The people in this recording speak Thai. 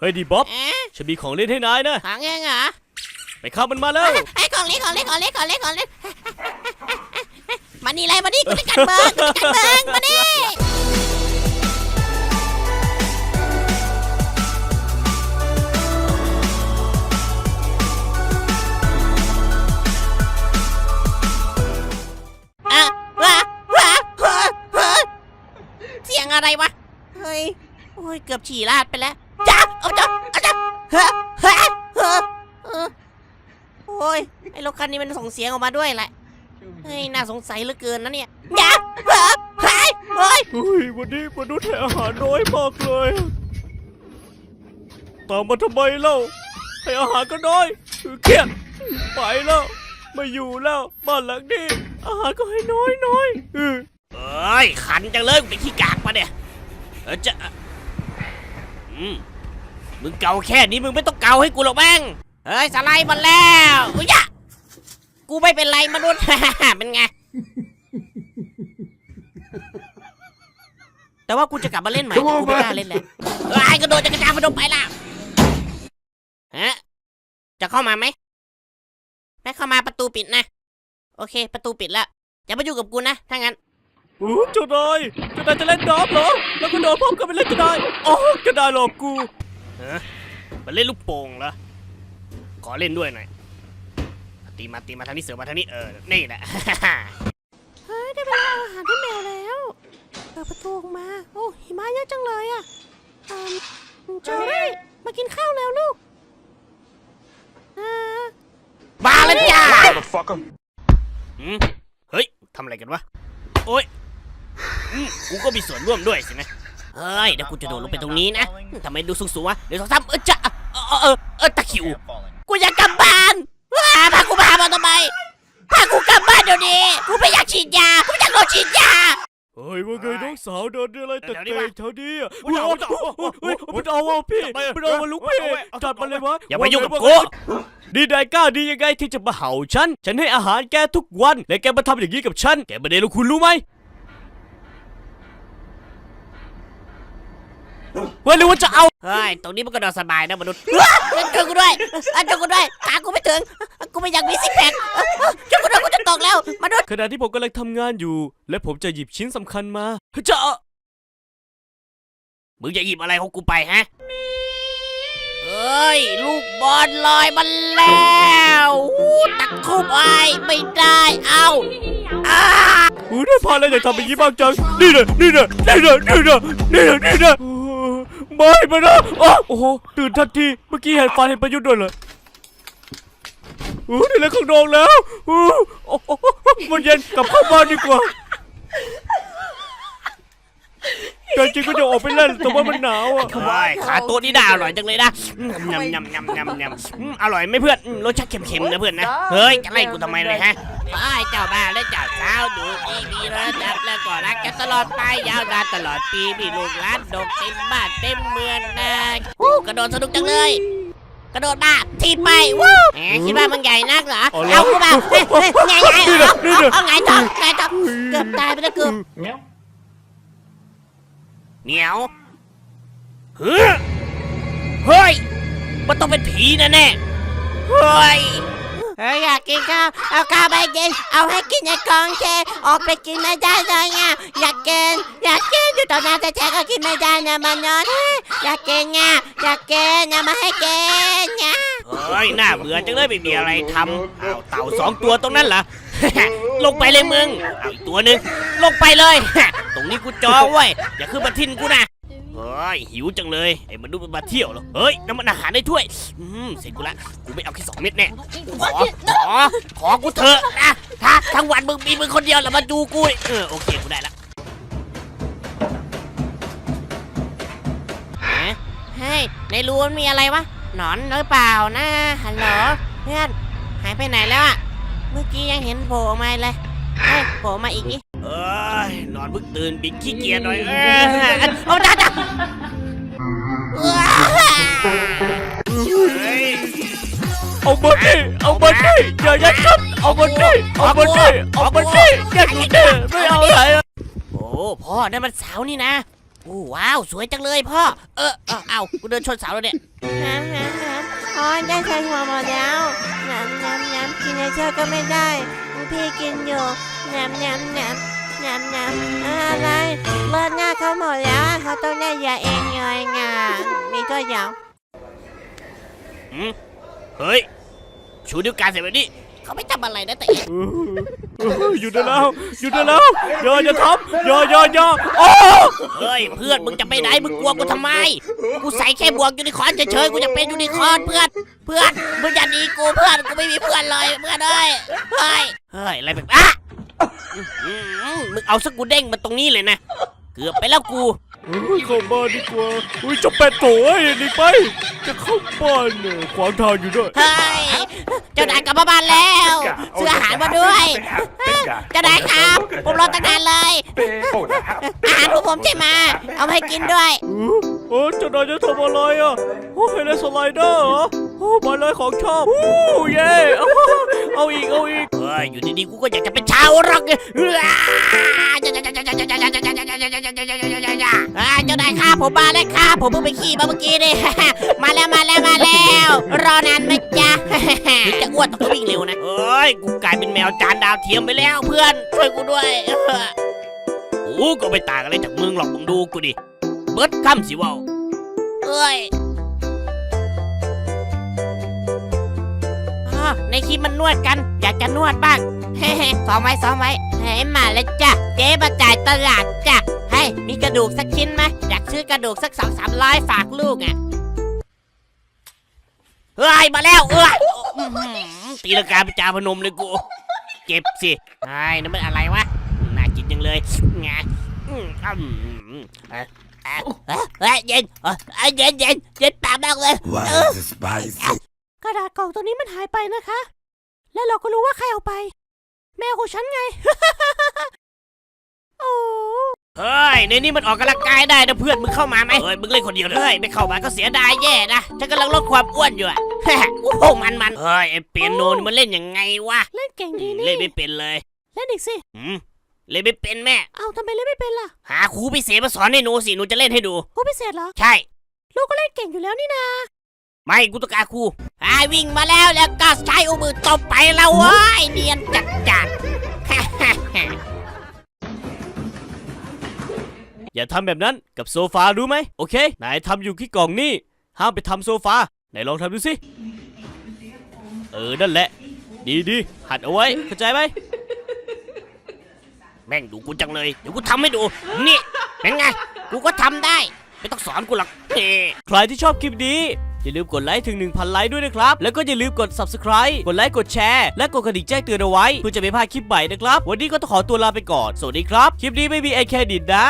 เฮ้ยดีบ๊อบ เอ๊ะฉันมีของเล่นให้นายนะ ของเองเหรอไปเข้ามันมาแล้วไอ้ยของเล่นของเล่นของเล่นของเล่นของเล่นมานี่เลยมานี่กูจะกัดเบิร์กูจะกัดเบิร์มานี่อะว้าว้าเฮ้ยเฮ้ยเสียงอะไรวะ เฮ้ย โอ้ย เกือบฉี่ราดไปแล้วจ้า เอาจ้าเอาจ้าเฮ้ยเฮ้ยเฮ้ยเฮ้ยโอ้ยไอ้รถคันนี้มันส่งเสียงออกมาด้วยแหละเฮ้ยน่าสงสัยเหลือเกินนะเนี่ยจ้าเฮ้ยเฮ้ยเฮ้ยเฮ้ยวันนี้มนุษย์ให้อาหารน้อยมากเลย ตามมาทำไมเล่า ให้อาหารก็น้อยเครียดไปแล้ว ไม่อยู่แล้วบ้านหลังนี้ อาหารก็ให้น้อยน้อยเออเอ้ยขันจังเลยมึงเป็นขี้กากปะเนี่ยเออจะอืม มึงเกาแค่นี้มึงไม่ต้องเกาให้กูหรอกแม่งเฮ้ยสไลด์มาแล้วอุ้ยยะกูไม่เป็นไรมนุษย์ เป็นไง แต่ว่ากูจะกลับมาเล่นใหม่แต่กูไม่กล้าเล่นเลยเอ้ยกระโดดจะกระจายพนมไปแล้วฮะจะเข้ามาไหมไม่เข้ามาประตูปิดนะ โอเค ประตูปิดแล้วอย่ามายุ่งกับกูนะถ้างั้นโอ้เจ้านายเจ้านายจะเล่นน้ำเหรอ แล้วก็โดนพร้อมกันไปเล่นจะได้โอ้จะได้หรอกกู ฮะมันเล่นลูกโป่งเหรอ ขอเล่นด้วยหน่อย ตีมาตีมาทางนี้เสือมาทางนี้เออ นี่แหละ เฮ้ย ได้เวลาอาหารให้แมวแล้ว เปิดประตูออกมา โอ้หิมะเยอะจังเลยอะอืมเจอรี่มากินข้าวแล้วลูกอ่ามาแล้วจ้า Motherfucker. หืมเฮ้ยทำอะไรกันวะ โอ๊ยอืมกูก็มีส่วนร่วมด้วยสินะ เฮ้ยเดี๋ยวกูจะโดดลงไปตรงนี้นะทำไมดูสูงๆวะเดี๋ยวสองสามเออจะเออเออเออเออตะคริวกูอยากกลับบ้านว้าพากูมาหามาทำไมพากูกลับบ้านเดี๋ยวนี้กูไม่อยากฉีดยากูไม่อยากโดนฉีดยาเฮ้ยว่าไงน้องสาวเดินอะไรแต่เดี๋ยวนี้เตะวะแถวนี้อะอุ๊ยเอาเอาเอาเฮ้ยมันเอาอะพี่จับไปมันเอามาลุกพี่จัดมาเลยวะอย่ามายุ่งกับว่ากูไดีนายกล้าดียังไงที่จะมาเห่าฉัน ฉันให้อาหารแกทุกวัน และแกมาทำอย่างนี้กับฉัน แกไม่ได้รู้คุณรู้ไหม เฮ้ยหรือว่าจะเอา เฮ้ย ตรงนี้มันก็นอนสบายนะมนุษย์ช่วยกูด้วยอะช่วยกูด้วยขากูไม่ถึง กูไม่อยากมีซิกแพคช่วยกูด้วยกูจะตกแล้ว มนุษย์ขณะที่ผมกำลังทำงานอยู่ และผมจะหยิบชิ้นสำคัญมาจะมึงจะหยิบอะไรของกูไปฮะเฮ้ย ลูกบอลลอยมาแล้วอู้ตักคุบไอ้ไม่ได้เอ้าอ้าอู้ได้พาอะไรอยากทำอย่างนี้บ้างจังนี่นะนี่นะนี่นะนี่นะนี่นะนี่นะ โอ้ไม่นะอ้าวโอ้โหตื่นทันทีเมื่อกี้เห็นฟันเห็นประยุทธ์ด้วยเลยออู้นี่แหละข้างนอกแล้วอู้โอ้โหมันเย็นกลับเข้าบ้านดีกว่า แต่จริงก็จะออกไปเล่นแต่ว่ามันหนาวอะเฮ้ยขาตัวนี้น่าอร่อยจังเลยนะยำยำยำยำยำอืมอร่อยไหมเพื่อนอืมรสชาติเค็มๆนะเพื่อนนะ เฮ้ยจะไล่กูทำไมเลยฮะ ไอ้เจ้าบ้าและเจ้าสาวดูดีดีแล้วจับแล้วก็รักกันตลอดไปยาวนานตลอดปีมีลูกหลานดกเต็มบ้านเต็มเมืองนะวู้กระโดดสนุกจังเลย กระโดดมาทีบไปวู้แหมคิดว่ามันใหญ่นักเหรอเอาละเอากูมาเฮ้ยเฮ้ยไงไงนี่เอานะนี่นะเอาไงต่อไงต่อเกือบตายไปแล้วเกือบ เหนียวเฮ้ยเฮ้ย มันต้องเป็นผีแน่แน่เฮ้ยเฮ้ยอยากกินข้าวเอาข้าวไปกินเอาให้กินในกองเชออกไปกินไม่ได้เลยอะอยากกินอยากกินอยู่ต่อหน้าแต่แท้ก็กินไม่ได้นะมันนอนเฮ้ย อยากกินไงอยากกินอย่ามาให้กินไงเฮ้ยน่าเบื่อจังเลยไม่มีอะไรทำเอาเต่าสองตัวตรงนั้นเหรอ ลงไปเลยมึง เอาอีกตัวหนึ่งลงไปเลย ตรงนี้กูจองไว้อย่าขึ้นมาทิ้นกูนะเฮ้ยหิวจังเลยไอ้มนุษย์มันมาเที่ยวเหรอเฮ้ยน้ำมันอาหารได้ถ้วยอืมเสร็จกูละกูไม่เอาแค่สองเม็ดแน่ขอขอขอกูเถอะนะถ้าทั้งวันมึงมีมึงคนเดียวแล้วมาดูกูเออโอเคกูได้ละ ฮ้ยในรูมันมีอะไรวะหนอนหรือเปล่านะฮัลโหลเพื่อนหายไปไหนแล้วอะเมื่อกี้ยังเห็นโผล่มาเลยเฮ้ยโผล่มาอีกนิเอ้ยนอนเพิ่งตื่นบิ๊กขี้เกียจหน่อยเอ้ยเอาจ้าจ้าเฮ้ยเอามาดิเอามาดิอย่ายัดกันเอามาดิเอามาดิเอามาดิอย่าดิไม่เอาอะไรอะโอ้พ่อนั่นมันสาวนี่นะ โอ้ว้าว สวยจังเลยพ่อ เออเออเอากูเดินชนเสาแล้วเนี่ย น้ำน้ำน้ำอ๋อได้ใช้หัวหมดแล้วน้ำน้ำน้ำกินเยอะๆก็ไม่ได้พี่กินอยู่น้ำน้ำน้ำน้ำน้ำอะไรเลือดหน้าเขาหมดแล้วเขาต้องได้ยาเองเลยไงมีตัวอย่างอืมเฮ้ย ชูนิ้วกลางเสร็จแบบนี้ เขาไม่ทำอะไรนะแต่เออหยุดได้แล้วหยุดได้แล้วอย่าอย่าทำอย่าอย่าอย่าโอ้เฮ้ยเพื่อนมึงจะไปไหนมึงกลัวกูทำไม กูใส่แค่บวกยูนิคอร์นเฉยๆกูจะเป็นยูนิคอร์นเพื่อน เพื่อนมึงอย่าหนีกูเพื่อนกูไม่มีเพื่อนเลยเพื่อนเอ้ยเฮ้ยเฮ้ยอะไรแบบอะอื้อหือมึงเอาสักกูเด้งมาตรงนี้เลยนะ เกือบไปแล้วกู เฮ้ยเข้าบ้านดีกว่าอุ้ยเจะเป็ดโถ่เอ้ยหนีไป จะเข้าบ้านเนี่ยขวางทางอยู่ด้วย เฮ้ยเจ้านายกลับมาบ้านแล้วซื้ออาหารมาด้วยเจ้านายครับ ผมรอตั้งนานเลย อาหารของผมใช่ไหมเอามาให้กินด้วยเออ เออเจ้านายจะทำอะไรอะโอ้เฮเลนสไลเดอร์เหรอโอ้มาเลยของชอบโอ้เย่เอาเอาอีกเอาอีกเฮ้ยอยู่ดีๆกูก็อยากจะเป็นชาวร็อกเนี่ยอ่าเจ้านายครับผมมาแล้วครับผมเพิ่งไปขี่มาเมื่อกี้นี่ มาแล้วมาแล้วมาแล้ว รอนานไหมจ๊ะ ถึงจะอ้วนต้องวิ่งเร็วนะเอ้ยกูกลายเป็นแมวจานดาวเทียมไปแล้วเพื่อนช่วยกูด้วยโอ้ก็ไม่ต่างอะไรจากมึงหรอกมึงดูกูดิ เบิดคำสิเว่าเอ้ยอ้อในคลิปมันนวดกัน อยากจะนวดบ้างเฮ้ซ้อมไว้ซ้อมไว้เฮ้ยมาแล้วจ้ะ เจ๊มาจ่ายตลาดจ้ะเฮ้ยมีกระดูกสักชิ้นไหมอยากซื้อกระดูกสักสองสามร้อยฝากลูกอะเฮ้ยมาแล้วเอ้ยอื้อหือตีลังกาไปจาพนมเลยกู เจ็บสิไอ้นั่นมันอะไรวะ น่ากินจังเลยงาอืมอืมเอ้ยเอ้ย เย็นเย็นเย็นเย็นปากมากเลย Why is it spicy? กระดาษกล่องตัวนี้มันหายไปนะคะ และเราก็รู้ว่าใครเอาไป แมวของฉันไง โอ้เฮ้ยในนี้มันออกกำลังกายได้นะเพื่อนมึงเข้ามาไหมเฮ้ยมึงเล่นคนเดียวเลยไม่เข้ามาก็เสียดายแย่นะฉันกำลังลดความอ้วนอยู่อะ โอ้โหมันมันเฮ้ยไอเปียโนนี่มันเล่นยังไงวะเล่นเก่งดีเล่นี่นไม่เป็นเลย เล่นอีกสิ หืม เล่นไม่เป็นแม่ เอาทำไมเล่นไม่เป็นล่ะหาครูพิเศษมาสอนให้หนูสิหนูจะเล่นให้ดูผู้พิเศษเหรอ ใช่ ลูกก็เล่นเก่งอยู่แล้วนี่นาไม่กูต้องการครูอ่าวิ่งมาแล้วแล้วก็ใช้อุมือตบไปแล้วเว้ยเนียนจัดจัดอย่าทำแบบนั้นกับโซฟารู้ไหมโอเคนายทำอยู่ที่กล่องนี่ห้ามไปทำโซฟาไหนลองทำดูสิเออนั่นแหละ ดีดีๆหัดเอาไว้เข้าใจไหม แม่งดูกูจังเลย เดี๋ยวกูทำให้ดู นี่เป็นไง กูก็ทำได้ ไม่ต้องสอนกูหรอกเฮ้ใครที่ชอบคลิปนี้ อย่าลืมกดไลค์ถึง 1,000 ไลค์ด้วยนะครับ แล้วก็อย่าลืมกด subscribe กดไลค์กดแชร์ และกดกระดิ่งแจ้งเตือนเอาไว้เพื่อจะไม่พลาดคลิปใหม่นะครับ วันนี้ก็ต้องขอตัวลาไปก่อน สวัสดีครับ คลิปนี้ไม่มีไอเคดิตนะ